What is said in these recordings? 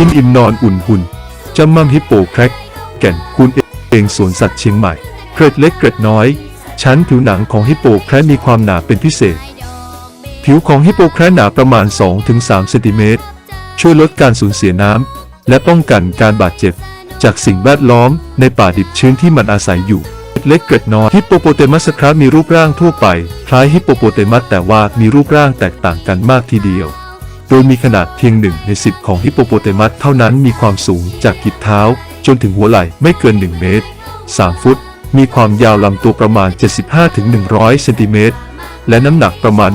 กินอิ่มนอนอุ่นหุ่นจำมั่มฮิปโปแครกแก่นคุณเองสวนสัตว์เชียงใหม่ เกร็ดเล็กเกร็ดน้อย ชั้นผิวหนังของฮิปโปแครมีความหนาเป็นพิเศษ ผิวของฮิปโปแครหนาประมาณ 2-3 เซนติเมตร ช่วยลดการสูญเสียน้ำ และป้องกันการบาดเจ็บ จากสิ่งแวดล้อมในป่าดิบชื้นที่มันอาศัยอยู่ เล็กเกร็ดน้อยฮิปโปโปเตมัสครับมีรูปร่างทั่วไป คล้ายฮิปโปโปเตมัสแต่ว่ามีรูปร่างแตกต่างกันมากทีเดียว โดยมีขนาดเพียงหนึ่งในสิบของฮิปโปโปเตมัสเท่านั้นมีความสูงจากกิดเท้า จนถึงหัวไหล่ไม่เกิน 1 เมตร 3 ฟุต มีความยาวลำตัวประมาณ 75-100 เซนติเมตร และน้ำหนักประมาณ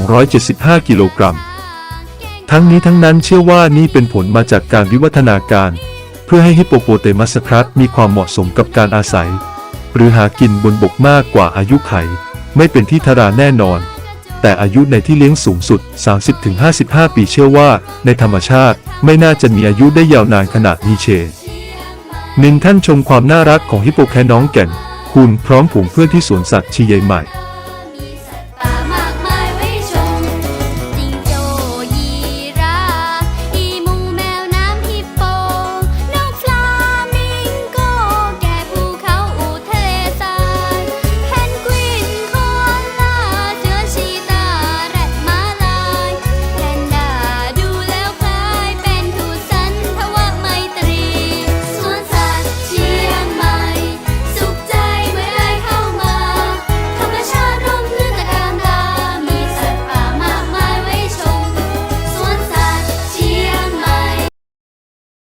180-275 กิโลกรัม ทั้งนี้ทั้งนั้นเชื่อว่านี่เป็นผลมาจากการวิวัฒนาการ เพื่อให้ฮิปโปโปเตมัสครับมีความเหมาะสมกับการอาศัย หรือหากินบนบกมากกว่าอายุไข ไม่เป็นที่ทาราแน่นอน แต่อายุในที่เลี้ยงสูงสุด 30-55 ปีเชื่อว่า ในธรรมชาติไม่น่าจะมีอายุได้ยาวนานขนาดนี้เชนนินท่านชมความน่ารักของฮิปโปแคน้องแก่น คุณพร้อมผงเพื่อนที่สวนสัตว์ชีใหญ่ใหม่